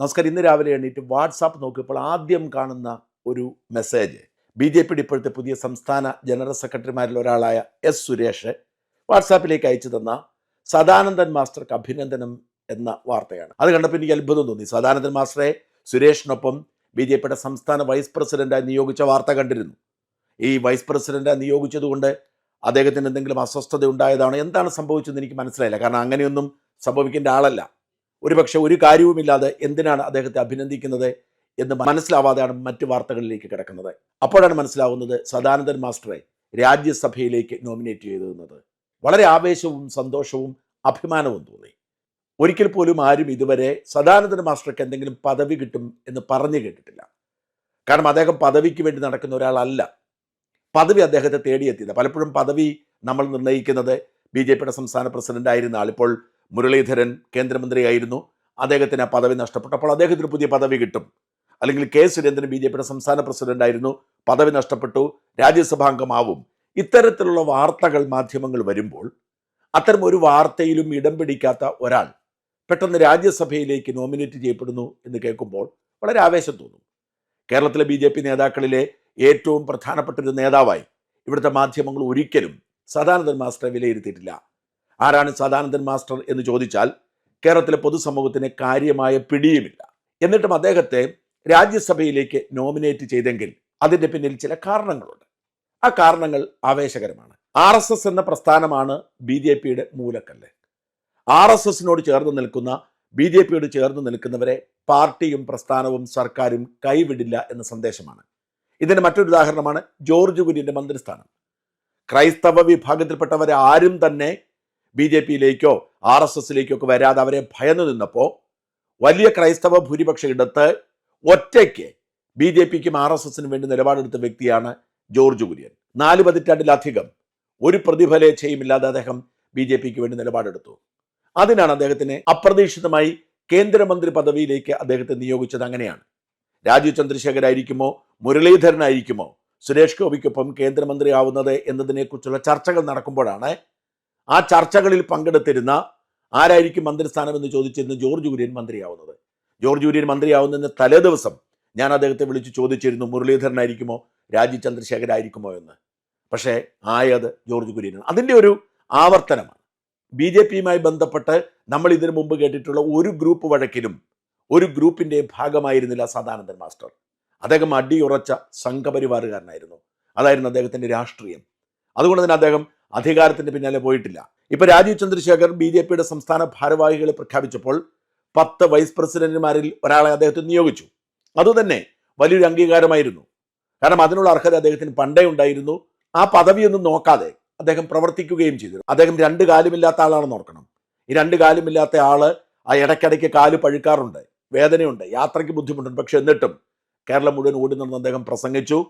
നമസ്കാരം. ഇന്ന് രാവിലെ എണ്ണീറ്റ് വാട്സാപ്പ് നോക്കിയപ്പോൾ ആദ്യം കാണുന്ന ഒരു മെസ്സേജ്. ബി ജെ പിയുടെ ഇപ്പോഴത്തെ പുതിയ സംസ്ഥാന ജനറൽ സെക്രട്ടറിമാരിൽ ഒരാളായ എസ് സുരേഷ് വാട്സാപ്പിലേക്ക് അയച്ചു തന്ന സദാനന്ദൻ മാസ്റ്റർക്ക് അഭിനന്ദനം എന്ന വാർത്തയാണ്. അത് കണ്ടപ്പോൾ എനിക്ക് അത്ഭുതം തോന്നി. സദാനന്ദൻ മാസ്റ്ററെ സുരേഷിനൊപ്പം ബി ജെ പിയുടെ സംസ്ഥാന വൈസ് പ്രസിഡന്റായി നിയോഗിച്ച വാർത്ത കണ്ടിരുന്നു. ഈ വൈസ് പ്രസിഡന്റായി നിയോഗിച്ചതുകൊണ്ട് അദ്ദേഹത്തിന് എന്തെങ്കിലും അസ്വസ്ഥത ഉണ്ടായതാണോ എന്താണ് സംഭവിച്ചതെന്ന് എനിക്ക് മനസ്സിലായില്ല. കാരണം അങ്ങനെയൊന്നും സംഭവിക്കേണ്ട ആളല്ല. ഒരുപക്ഷെ ഒരു കാര്യവുമില്ലാതെ എന്തിനാണ് അദ്ദേഹത്തെ അഭിനന്ദിക്കുന്നത് എന്ന് മനസ്സിലാവാതെയാണ് മറ്റ് വാർത്തകളിലേക്ക് കിടക്കുന്നത്. അപ്പോഴാണ് മനസ്സിലാവുന്നത് സദാനന്ദൻ മാസ്റ്ററെ രാജ്യസഭയിലേക്ക് നോമിനേറ്റ് ചെയ്തിരുന്നത് വളരെ ആവേശവും സന്തോഷവും അഭിമാനവും തോന്നി. ഒരിക്കൽ പോലും ആരും ഇതുവരെ സദാനന്ദൻ മാസ്റ്റർക്ക് എന്തെങ്കിലും പദവി കിട്ടും എന്ന് പറഞ്ഞു കേട്ടിട്ടില്ല. കാരണം അദ്ദേഹം പദവിക്ക് വേണ്ടി നടക്കുന്ന ഒരാളല്ല. പദവി അദ്ദേഹത്തെ തേടിയെത്തിയത്. പലപ്പോഴും പദവി നമ്മൾ നിർണയിക്കുന്നത് ബി ജെ പിയുടെ സംസ്ഥാന പ്രസിഡന്റ് ആയിരുന്ന ആൾ ഇപ്പോൾ മുരളീധരൻ കേന്ദ്രമന്ത്രിയായിരുന്നു. അദ്ദേഹത്തിന് ആ പദവി നഷ്ടപ്പെട്ടപ്പോൾ അദ്ദേഹത്തിന് പുതിയ പദവി കിട്ടും. അല്ലെങ്കിൽ കെ സുരേന്ദ്രൻ ബി ജെ പിയുടെ സംസ്ഥാന പ്രസിഡന്റായിരുന്നു പദവി നഷ്ടപ്പെട്ടു. രാജ്യസഭാംഗമാവും ഇത്തരത്തിലുള്ള വാർത്തകൾ മാധ്യമങ്ങൾ വരുമ്പോൾ അത്തരം ഒരു വാർത്തയിലും ഇടം പിടിക്കാത്ത ഒരാൾ പെട്ടെന്ന് രാജ്യസഭയിലേക്ക് നോമിനേറ്റ് ചെയ്യപ്പെടുന്നു എന്ന് കേൾക്കുമ്പോൾ വളരെ ആവേശം തോന്നും. കേരളത്തിലെ ബി ജെ പി നേതാക്കളിലെ ഏറ്റവും പ്രധാനപ്പെട്ട ഒരു നേതാവായി ഇവിടുത്തെ മാധ്യമങ്ങൾ ഒരിക്കലും സദാനന്ദൻ മാസ്റ്ററെ വിലയിരുത്തിയിട്ടില്ല. ആരാണ് സദാനന്ദൻ മാസ്റ്റർ എന്ന് ചോദിച്ചാൽ കേരളത്തിലെ പൊതുസമൂഹത്തിന് കാര്യമായ പിടിയുമില്ല. എന്നിട്ടും അദ്ദേഹത്തെ രാജ്യസഭയിലേക്ക് നോമിനേറ്റ് ചെയ്തെങ്കിൽ അതിന്റെ പിന്നിൽ ചില കാരണങ്ങളുണ്ട്. ആ കാരണങ്ങൾ ആവേശകരമാണ്. ആർ എസ് എസ് എന്ന പ്രസ്ഥാനമാണ് ബി ജെ പിയുടെ മൂലക്കല്ല്. ആർ എസ് എസിനോട് ചേർന്ന് നിൽക്കുന്ന ബി ജെ പിയോട് ചേർന്ന് നിൽക്കുന്നവരെ പാർട്ടിയും പ്രസ്ഥാനവും സർക്കാരും കൈവിടില്ല എന്ന സന്ദേശമാണ്. ഇതിന് മറ്റൊരു ഉദാഹരണമാണ് ജോർജ് കുര്യന്റെ മന്ത്രിസ്ഥാനം. ക്രൈസ്തവ വിഭാഗത്തിൽപ്പെട്ടവരെ ആരും തന്നെ ബി ജെ പിയിലേക്കോ ആർ എസ് എസിലേക്കോ ഒക്കെ വരാതെ അവരെ ഭയന്നു നിന്നപ്പോൾ വലിയ ക്രൈസ്തവ ഭൂരിപക്ഷ ഇടത്ത് ഒറ്റയ്ക്ക് ബി ജെ പിക്കും ആർ എസ് എസിനും വേണ്ടി നിലപാടെടുത്ത വ്യക്തിയാണ് ജോർജ് കുര്യൻ. നാല് പതിറ്റാണ്ടിലധികം ഒരു പ്രതിഫലേച്ഛയുമില്ലാതെ അദ്ദേഹം ബി ജെ പിക്ക് വേണ്ടി നിലപാടെടുത്തു. അതിനാണ് അദ്ദേഹത്തിന് അപ്രതീക്ഷിതമായി കേന്ദ്രമന്ത്രി പദവിയിലേക്ക് അദ്ദേഹത്തെ നിയോഗിച്ചത് അങ്ങനെയാണ്. രാജീവ് ചന്ദ്രശേഖർ ആയിരിക്കുമോ മുരളീധരനായിരിക്കുമോ സുരേഷ് ഗോപിക്കൊപ്പം കേന്ദ്രമന്ത്രിയാവുന്നത് എന്നതിനെക്കുറിച്ചുള്ള ചർച്ചകൾ നടക്കുമ്പോഴാണ് ആ ചർച്ചകളിൽ പങ്കെടുത്തിരുന്ന ആരായിരിക്കും മന്ത്രിസ്ഥാനം എന്ന് ചോദിച്ചിരുന്ന ജോർജ് കുര്യൻ മന്ത്രിയാവുന്നത്. ജോർജ് കുര്യൻ മന്ത്രിയാവുന്നതിന് തലേ ദിവസം ഞാൻ അദ്ദേഹത്തെ വിളിച്ച് ചോദിച്ചിരുന്നു മുരളീധരനായിരിക്കുമോ രാജീവ് ചന്ദ്രശേഖരായിരിക്കുമോ എന്ന്. പക്ഷേ ആയത് ജോർജ് കുര്യനാണ്. അതിന്റെ ഒരു ആവർത്തനമാണ്. ബി ജെ പിയുമായി ബന്ധപ്പെട്ട് നമ്മൾ ഇതിനു മുമ്പ് കേട്ടിട്ടുള്ള ഒരു ഗ്രൂപ്പ് വഴക്കിലും ഒരു ഗ്രൂപ്പിന്റെ ഭാഗമായിരുന്നില്ല സദാനന്ദൻ മാസ്റ്റർ. അദ്ദേഹം അടിയുറച്ച സംഘപരിവാറുകാരനായിരുന്നു. അതായിരുന്നു അദ്ദേഹത്തിന്റെ രാഷ്ട്രീയം. അതുകൊണ്ട് തന്നെ അദ്ദേഹം അധികാരത്തിന്റെ പിന്നാലെ പോയിട്ടില്ല. ഇപ്പൊ രാജീവ് ചന്ദ്രശേഖർ ബി ജെ പിയുടെ സംസ്ഥാന ഭാരവാഹികളെ പ്രഖ്യാപിച്ചപ്പോൾ പത്ത് വൈസ് പ്രസിഡന്റുമാരിൽ ഒരാളെ അദ്ദേഹത്തെ നിയോഗിച്ചു. അതുതന്നെ വലിയൊരു അംഗീകാരമായിരുന്നു. കാരണം അതിനുള്ള അർഹത അദ്ദേഹത്തിന് പണ്ടേ ഉണ്ടായിരുന്നു. ആ പദവിയൊന്നും നോക്കാതെ അദ്ദേഹം പ്രവർത്തിക്കുകയും ചെയ്തു. അദ്ദേഹം രണ്ട് കാലുമില്ലാത്ത ആളാണെന്ന് ഓർക്കണം. ഈ രണ്ട് കാലുമില്ലാത്ത ആൾ ആ ഇടയ്ക്കിടയ്ക്ക് കാൽ പഴുക്കാറുണ്ട് വേദനയുണ്ട് യാത്രയ്ക്ക് ബുദ്ധിമുട്ടുണ്ട്. പക്ഷെ എന്നിട്ടും കേരളം മുഴുവൻ ഓടി നടന്ന് അദ്ദേഹം പ്രസംഗിച്ചു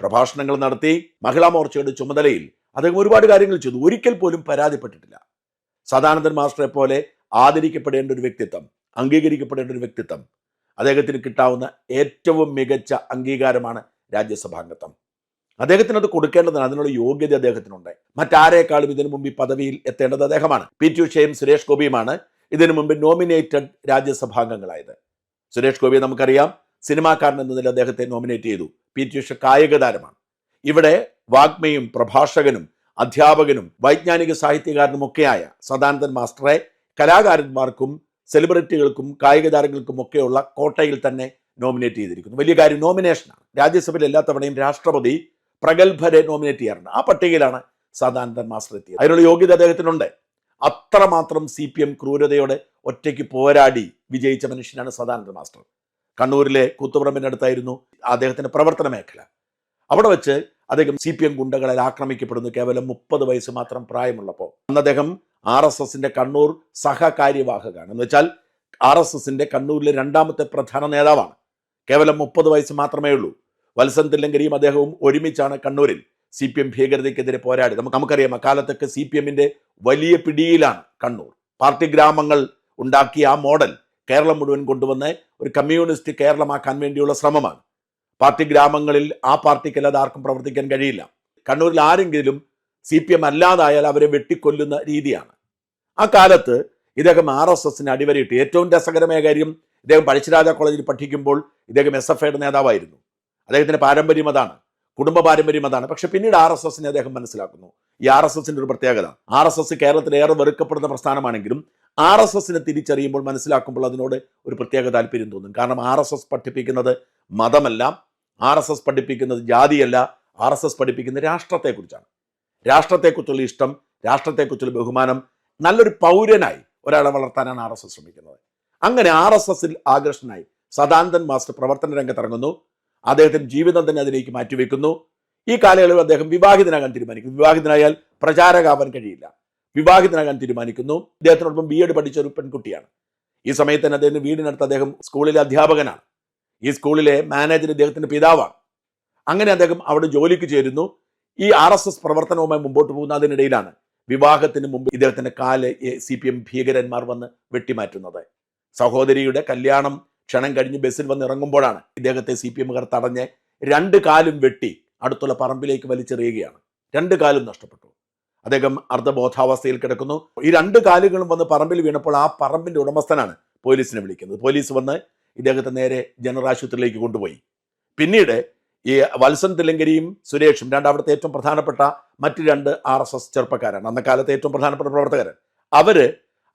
പ്രഭാഷണങ്ങൾ നടത്തി മഹിളാ മോർച്ചയുടെ ചുമതലയിൽ അദ്ദേഹം ഒരുപാട് കാര്യങ്ങൾ ചെയ്തു. ഒരിക്കൽ പോലും പരാതിപ്പെട്ടിട്ടില്ല. സദാനന്ദൻ മാസ്റ്ററെ പോലെ ആദരിക്കപ്പെടേണ്ട ഒരു വ്യക്തിത്വം അംഗീകരിക്കപ്പെടേണ്ട ഒരു വ്യക്തിത്വം അദ്ദേഹത്തിന് കിട്ടാവുന്ന ഏറ്റവും മികച്ച അംഗീകാരമാണ് രാജ്യസഭാംഗത്വം. അദ്ദേഹത്തിന് അത് കൊടുക്കേണ്ടതാണ് അതിനുള്ള യോഗ്യത അദ്ദേഹത്തിനുണ്ട്. മറ്റാരേക്കാളും ഇതിനു മുമ്പ് ഈ പദവിയിൽ എത്തേണ്ടത് അദ്ദേഹമാണ്. പി ടി ഉഷയും സുരേഷ് ഗോപിയുമാണ് ഇതിനു മുമ്പ് നോമിനേറ്റഡ് രാജ്യസഭാംഗങ്ങളായത്. സുരേഷ് ഗോപിയെ നമുക്കറിയാം സിനിമാക്കാരൻ എന്ന നിലയിൽ അദ്ദേഹത്തെ നോമിനേറ്റ് ചെയ്തു. പി ടി ഉഷ കായിക താരമാണ് ഇവിടെ വാഗ്മയും പ്രഭാഷകനും അധ്യാപകനും വൈജ്ഞാനിക സാഹിത്യകാരനും ഒക്കെയായ സദാനന്ദൻ മാസ്റ്ററെ കലാകാരന്മാർക്കും സെലിബ്രിറ്റികൾക്കും കായിക താരങ്ങൾക്കും ഒക്കെയുള്ള കോട്ടയിൽ തന്നെ നോമിനേറ്റ് ചെയ്തിരിക്കുന്നു. വലിയ കാര്യം നോമിനേഷനാണ്. രാജ്യസഭയിൽ എല്ലാ തവണയും രാഷ്ട്രപതി പ്രഗത്ഭരെ നോമിനേറ്റ് ചെയ്യാറുണ്ട്. ആ പട്ടികയിലാണ് സദാനന്ദൻ മാസ്റ്റർ എത്തിയത്. അതിനുള്ള യോഗ്യത അദ്ദേഹത്തിനുണ്ട്. അത്രമാത്രം സി പി എം ക്രൂരതയോടെ ഒറ്റയ്ക്ക് പോരാടി വിജയിച്ച മനുഷ്യനാണ് സദാനന്ദൻ മാസ്റ്റർ. കണ്ണൂരിലെ കൂത്തുപറമ്പിനടുത്തായിരുന്നു അദ്ദേഹത്തിന്റെ പ്രവർത്തന മേഖല. അവിടെ വെച്ച് അദ്ദേഹം സി പി എം ഗുണ്ടകളാൽ ആക്രമിക്കപ്പെടുന്നു. കേവലം മുപ്പത് വയസ്സ് മാത്രം പ്രായമുള്ളപ്പോൾ. അന്ന് അദ്ദേഹം ആർ എസ് എസിന്റെ കണ്ണൂർ സഹകാര്യവാഹകാണ് എന്ന് വെച്ചാൽ ആർ എസ് എസിന്റെ കണ്ണൂരിലെ രണ്ടാമത്തെ പ്രധാന നേതാവാണ്. കേവലം മുപ്പത് വയസ്സ് മാത്രമേ ഉള്ളൂ. വത്സൻ തില്ലങ്കരിയും അദ്ദേഹവും ഒരുമിച്ചാണ് കണ്ണൂരിൽ സി പി എം ഭീകരതയ്ക്കെതിരെ പോരാടി നമുക്ക് നമുക്കറിയാം അക്കാലത്തൊക്കെ സി പി എമ്മിന്റെ വലിയ പിടിയിലാണ് കണ്ണൂർ. പാർട്ടി ഗ്രാമങ്ങൾ ഉണ്ടാക്കിയ ആ മോഡൽ കേരളം മുഴുവൻ കൊണ്ടുവന്ന് ഒരു കമ്മ്യൂണിസ്റ്റ് കേരളമാക്കാൻ വേണ്ടിയുള്ള ശ്രമമാണ്. പാർട്ടി ഗ്രാമങ്ങളിൽ ആ പാർട്ടിക്കല്ലാതെ ആർക്കും പ്രവർത്തിക്കാൻ കഴിയില്ല. കണ്ണൂരിൽ ആരെങ്കിലും സി പി എം അല്ലാതായാൽ അവരെ വെട്ടിക്കൊല്ലുന്ന രീതിയാണ്. ആ കാലത്ത് ഇദ്ദേഹം ആർ എസ് എസിന് അടിവരയിട്ട് ഏറ്റവും രസകരമായ കാര്യം ഇദ്ദേഹം പഴശ്ശിരാജ കോളേജിൽ പഠിക്കുമ്പോൾ ഇദ്ദേഹം എസ് എഫ് ഐയുടെ നേതാവായിരുന്നു. അദ്ദേഹത്തിന്റെ പാരമ്പര്യം അതാണ്. കുടുംബ പാരമ്പര്യം അതാണ്. പക്ഷെ പിന്നീട് ആർ എസ് എസിനെ അദ്ദേഹം മനസ്സിലാക്കുന്നു. ഈ ആർ എസ് എസിന്റെ ഒരു പ്രത്യേകത. ആർ എസ് എസ് കേരളത്തിൽ ഏറെ വെറുക്കപ്പെടുന്ന പ്രസ്ഥാനമാണെങ്കിലും ആർ എസ് എസിനെ തിരിച്ചറിയുമ്പോൾ മനസ്സിലാക്കുമ്പോൾ അതിനോട് ഒരു പ്രത്യേക താല്പര്യം തോന്നും. കാരണം ആർ എസ് എസ് പഠിപ്പിക്കുന്നത് മതമല്ല ആർ എസ് എസ് പഠിപ്പിക്കുന്നത് ജാതിയല്ല ആർ എസ് എസ് പഠിപ്പിക്കുന്നത് രാഷ്ട്രത്തെക്കുറിച്ചാണ്. രാഷ്ട്രത്തെക്കുറിച്ചുള്ള ഇഷ്ടം രാഷ്ട്രത്തെക്കുറിച്ചുള്ള ബഹുമാനം നല്ലൊരു പൗരനായി ഒരാളെ വളർത്താനാണ് ആർ എസ് എസ് ശ്രമിക്കുന്നത്. അങ്ങനെ ആർ എസ് എസിൽ ആകർഷനായി സദാനന്ദൻ മാസ്റ്റർ പ്രവർത്തന രംഗത്തിറങ്ങുന്നു. അദ്ദേഹത്തിന് ജീവിതം തന്നെ അതിലേക്ക് മാറ്റിവെക്കുന്നു. ഈ കാലയളവിൽ അദ്ദേഹം വിവാഹിതനാകാൻ തീരുമാനിക്കുന്നു. വിവാഹിതനായാൽ പ്രചാരകാവാൻ കഴിയില്ല. വിവാഹിതനാകാൻ തീരുമാനിക്കുന്നു. ഇദ്ദേഹത്തിനോടൊപ്പം ബി എഡ് പഠിച്ച ഒരു പെൺകുട്ടിയാണ്. ഈ സമയത്ത് തന്നെ അദ്ദേഹം വീടിനടുത്ത് അദ്ദേഹം സ്കൂളിലെ അധ്യാപകനാണ്. ഈ സ്കൂളിലെ മാനേജർ ഇദ്ദേഹത്തിന്റെ പിതാവാണ്. അങ്ങനെ അദ്ദേഹം അവിടെ ജോലിക്ക് ചേരുന്നു. ഈ ആർ എസ് എസ് പ്രവർത്തനവുമായി മുമ്പോട്ട് പോകുന്നതിനിടയിലാണ് വിവാഹത്തിന് മുമ്പ് ഇദ്ദേഹത്തിന്റെ കാൽ സി പി എം ഭീകരന്മാർ വന്ന് വെട്ടിമാറ്റുന്നത്. സഹോദരിയുടെ കല്യാണം ക്ഷണം കഴിഞ്ഞ് ബസ്സിൽ വന്ന് ഇറങ്ങുമ്പോഴാണ് ഇദ്ദേഹത്തെ സി പി എമ്മുകാർ തടഞ്ഞ് രണ്ട് കാലും വെട്ടി അടുത്തുള്ള പറമ്പിലേക്ക് വലിച്ചെറിയുകയാണ്. രണ്ട് കാലും നഷ്ടപ്പെട്ടു. അദ്ദേഹം അർദ്ധബോധാവസ്ഥയിൽ കിടക്കുന്നു. ഈ രണ്ട് കാലുകളും വന്ന് പറമ്പിൽ വീണപ്പോൾ ആ പറമ്പിന്റെ ഉടമസ്ഥനാണ് പോലീസിനെ വിളിക്കുന്നത്. പോലീസ് വന്ന് ഇദ്ദേഹത്തെ നേരെ ജനറൽ ആശുപത്രിയിലേക്ക് കൊണ്ടുപോയി. പിന്നീട് ഈ വത്സൻ തിലങ്കരിയും സുരേഷും രണ്ട് അവിടുത്തെ ഏറ്റവും പ്രധാനപ്പെട്ട മറ്റ് രണ്ട് ആർ എസ് എസ് ചെറുപ്പക്കാരാണ്. അന്ന കാലത്തെ ഏറ്റവും പ്രധാനപ്പെട്ട പ്രവർത്തകർ അവർ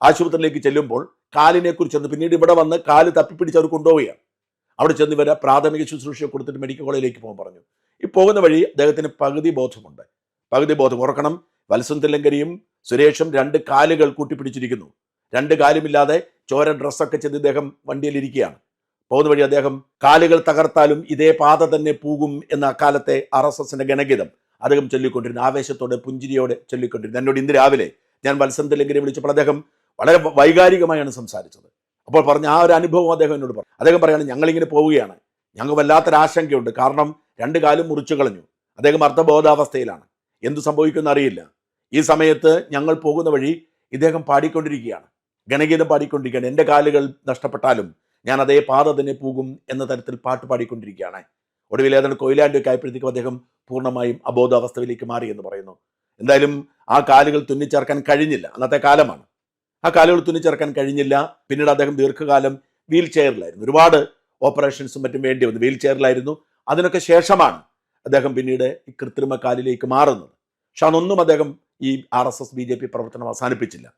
ആശുപത്രിയിലേക്ക് ചെല്ലുമ്പോൾ കാലിനെ കുറിച്ച് പിന്നീട് ഇവിടെ വന്ന് കാൽ തപ്പിപ്പിടിച്ച് അവർ കൊണ്ടുപോവുകയാണ്. അവിടെ ചെന്ന് ഇവരെ പ്രാഥമിക ശുശ്രൂഷ കൊടുത്തിട്ട് മെഡിക്കൽ കോളേജിലേക്ക് പോകാൻ പറഞ്ഞു. ഈ പോകുന്ന വഴി അദ്ദേഹത്തിന് പകുതി ബോധമുണ്ട്. പകുതി ബോധം ഉറക്കണം. വത്സൻ തിലങ്കരിയും സുരേഷും രണ്ട് കാലുകൾ കൂട്ടിപ്പിടിച്ചിരിക്കുന്നു. രണ്ട് കാലുമില്ലാതെ ചോര ഡ്രസ്സൊക്കെ ചെയ്ത് ഇദ്ദേഹം വണ്ടിയിലിരിക്കുകയാണ് പോകുന്ന വഴി അദ്ദേഹം കാലുകൾ തകർത്താലും ഇതേ പാത തന്നെ പോകും എന്ന അക്കാലത്തെ ആർ എസ് എസിന്റെ ഗണഗീതം അദ്ദേഹം ചൊല്ലിക്കൊണ്ടിരുന്നു. ആവേശത്തോടെ പുഞ്ചിരിയോടെ ചൊല്ലിക്കൊണ്ടിരുന്നു. എന്നോട് ഇന്ന് രാവിലെ ഞാൻ തിലങ്കരെ വിളിച്ചപ്പോൾ അദ്ദേഹം വളരെ വൈകാരികമായാണ് സംസാരിച്ചത്. അപ്പോൾ പറഞ്ഞ ആ ഒരു അനുഭവം അദ്ദേഹം എന്നോട് പറഞ്ഞു. അദ്ദേഹം പറയാണ് ഞങ്ങളിങ്ങനെ പോവുകയാണ്. ഞങ്ങൾക്ക് വല്ലാത്തൊരു ആശങ്കയുണ്ട് കാരണം രണ്ട് കാലും മുറിച്ചു കളഞ്ഞു. അദ്ദേഹം അർത്ഥബോധാവസ്ഥയിലാണ് എന്തു സംഭവിക്കുമെന്ന് അറിയില്ല. ഈ സമയത്ത് ഞങ്ങൾ പോകുന്ന വഴി ഇദ്ദേഹം പാടിക്കൊണ്ടിരിക്കുകയാണ്. ഗണഗീതം പാടിക്കൊണ്ടിരിക്കുകയാണ്. എന്റെ കാലുകൾ നഷ്ടപ്പെട്ടാലും ഞാൻ അതേ പാത തന്നെ പോകും എന്ന തരത്തിൽ പാട്ട് പാടിക്കൊണ്ടിരിക്കുകയാണ്. ഒടുവിൽ ഏതാണ്ട് കൊയിലാണ്ടിയൊക്കെ ആയപ്പോഴത്തേക്കും അദ്ദേഹം പൂർണമായും അബോധാവസ്ഥയിലേക്ക് മാറി എന്ന് പറയുന്നു. എന്തായാലും ആ കാലുകൾ തുന്നിച്ചേർക്കാൻ കഴിഞ്ഞില്ല. അന്നത്തെ കാലമാണ്. ആ കാലുകൾ തുന്നിച്ചേർക്കാൻ കഴിഞ്ഞില്ല. പിന്നീട് അദ്ദേഹം ദീർഘകാലം വീൽ ചെയറിലായിരുന്നു ഒരുപാട് ഓപ്പറേഷൻസും മറ്റും വേണ്ടി വന്നു. വീൽ ചെയറിലായിരുന്നു അതിനൊക്കെ ശേഷമാണ് അദ്ദേഹം പിന്നീട് ഈ കൃത്രിമ കാലിലേക്ക് മാറുന്നത്. പക്ഷെ അതൊന്നും അദ്ദേഹം ഈ R S S B J P പ്രവർത്തനം അവസാനിപ്പിച്ചില്ല.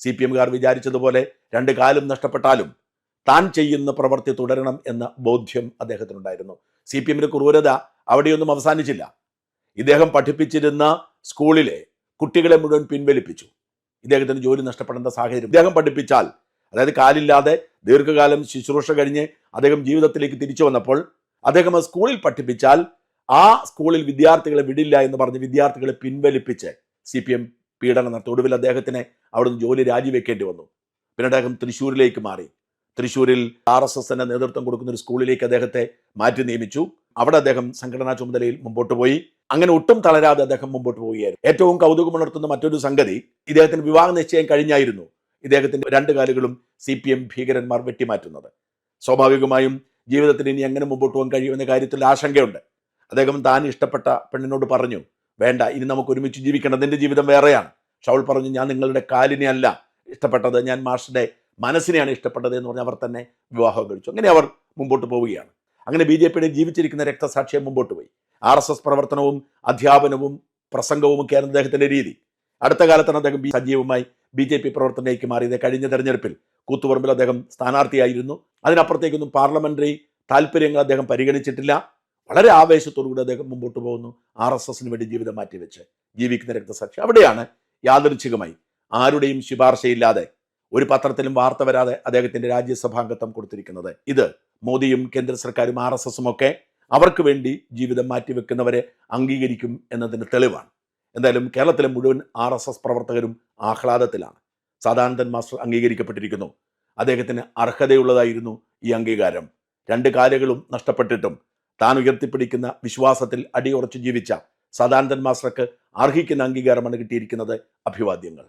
സി പി എംകാർ വിചാരിച്ചതുപോലെ രണ്ട് കാലും നഷ്ടപ്പെട്ടാലും താൻ ചെയ്യുന്ന പ്രവൃത്തി തുടരണം എന്ന ബോധ്യം അദ്ദേഹത്തിനുണ്ടായിരുന്നു. സി പി എമ്മിന്റെ ക്രൂരത അവിടെയൊന്നും അവസാനിച്ചില്ല. ഇദ്ദേഹം പഠിപ്പിച്ചിരുന്ന സ്കൂളിലെ കുട്ടികളെ മുഴുവൻ പിൻവലിപ്പിച്ചു. ഇദ്ദേഹത്തിന് ജോലി നഷ്ടപ്പെടേണ്ട സാഹചര്യം. ഇദ്ദേഹം പഠിപ്പിച്ചാൽ അതായത് കാലില്ലാതെ ദീർഘകാലം ശുശ്രൂഷ കഴിഞ്ഞ് അദ്ദേഹം ജീവിതത്തിലേക്ക് തിരിച്ചു വന്നപ്പോൾ അദ്ദേഹം ആ സ്കൂളിൽ പഠിപ്പിച്ചാൽ ആ സ്കൂളിൽ വിദ്യാർത്ഥികളെ വിടില്ല എന്ന് പറഞ്ഞ് വിദ്യാർത്ഥികളെ പിൻവലിപ്പിച്ച് സി പി എം പീഡനം നടത്തി. ഒടുവിൽ അദ്ദേഹത്തിന് അവിടുന്ന് ജോലി രാജിവെക്കേണ്ടി വന്നു. പിന്നെ അദ്ദേഹം തൃശ്ശൂരിലേക്ക് മാറി. തൃശ്ശൂരിൽ ആർ എസ് എസിന്റെ നേതൃത്വം കൊടുക്കുന്ന ഒരു സ്കൂളിലേക്ക് അദ്ദേഹത്തെ മാറ്റി നിയമിച്ചു. അവിടെ അദ്ദേഹം സംഘടനാ ചുമതലയിൽ മുമ്പോട്ട് പോയി. അങ്ങനെ ഒട്ടും തളരാതെ അദ്ദേഹം മുമ്പോട്ട് പോവുകയായിരുന്നു. ഏറ്റവും കൗതുകമുണർത്തുന്ന മറ്റൊരു സംഗതി ഇദ്ദേഹത്തിന് വിവാഹ നിശ്ചയം കഴിഞ്ഞായിരുന്നു ഇദ്ദേഹത്തിന്റെ രണ്ട് കാലുകളും സി പി എം ഭീകരന്മാർ വെട്ടിമാറ്റുന്നത്. സ്വാഭാവികമായും ജീവിതത്തിൽ ഇനി എങ്ങനെ മുമ്പോട്ട് പോകാൻ കഴിയുമെന്ന കാര്യത്തിൽ ആശങ്കയുണ്ട്. അദ്ദേഹം താൻ ഇഷ്ടപ്പെട്ട പെണ്ണിനോട് പറഞ്ഞു വേണ്ട ഇനി നമുക്ക് ഒരുമിച്ച് ജീവിക്കണം. നിന്റെ ജീവിതം വേറെയാണ്. ഷൗൾ പറഞ്ഞു ഞാൻ നിങ്ങളുടെ കാലിനെ അല്ല ഇഷ്ടപ്പെട്ടത്. ഞാൻ മാഷിന്റെ മനസ്സിനെയാണ് ഇഷ്ടപ്പെട്ടത് എന്ന് പറഞ്ഞ് അവർ തന്നെ വിവാഹം കഴിച്ചു. അങ്ങനെ അവർ മുമ്പോട്ട് പോവുകയാണ്. അങ്ങനെ ബി ജെ പിയുടെ ജീവിച്ചിരിക്കുന്ന രക്തസാക്ഷിയെ മുമ്പോട്ട് പോയി. ആർ എസ് എസ് പ്രവർത്തനവും അധ്യാപനവും പ്രസംഗവും ഒക്കെയായിരുന്നു അദ്ദേഹത്തിന്റെ രീതി. അടുത്ത കാലത്താണ് അദ്ദേഹം സജീവമായി ബി ജെ പി പ്രവർത്തനത്തിലേക്ക് മാറിയത്. കഴിഞ്ഞ തെരഞ്ഞെടുപ്പിൽ കൂത്തുപറമ്പിൽ അദ്ദേഹം സ്ഥാനാർത്ഥിയായിരുന്നു. അതിനപ്പുറത്തേക്കൊന്നും പാർലമെന്ററി താല്പര്യങ്ങൾ അദ്ദേഹം പരിഗണിച്ചിട്ടില്ല. വളരെ ആവേശത്തോടുകൂടി അദ്ദേഹം മുമ്പോട്ട് പോകുന്നു. ആർ എസ് എസിന് വേണ്ടി ജീവിതം മാറ്റിവെച്ച് ജീവിക്കുന്ന രക്തസാക്ഷി. അവിടെയാണ് യാദൃച്ഛികമായി ആരുടെയും ശുപാർശയില്ലാതെ ഒരു പത്രത്തിലും വാർത്ത വരാതെ അദ്ദേഹത്തിന്റെ രാജ്യസഭാംഗത്വം കൊടുത്തിരിക്കുന്നത്. ഇത് മോദിയും കേന്ദ്ര സർക്കാരും ആർ എസ് എസും ഒക്കെ അവർക്ക് വേണ്ടി ജീവിതം മാറ്റിവെക്കുന്നവരെ അംഗീകരിക്കും എന്നതിന് തെളിവാണ്. എന്തായാലും കേരളത്തിലെ മുഴുവൻ ആർ എസ് എസ് പ്രവർത്തകരും ആഹ്ലാദത്തിലാണ്. സദാനന്ദൻ മാസ്റ്റർ അംഗീകരിക്കപ്പെട്ടിരിക്കുന്നു. അദ്ദേഹത്തിന് അർഹതയുള്ളതായിരുന്നു ഈ അംഗീകാരം. രണ്ട് കാലുകളും നഷ്ടപ്പെട്ടിട്ടും താൻ ഉയർത്തിപ്പിടിക്കുന്ന വിശ്വാസത്തിൽ അടിയുറച്ചു ജീവിച്ച സദാനന്ദൻ മാസ്റ്റർക്ക് അർഹിക്കുന്ന അംഗീകാരമാണ് കിട്ടിയിരിക്കുന്നത് അഭിവാദ്യങ്ങൾ.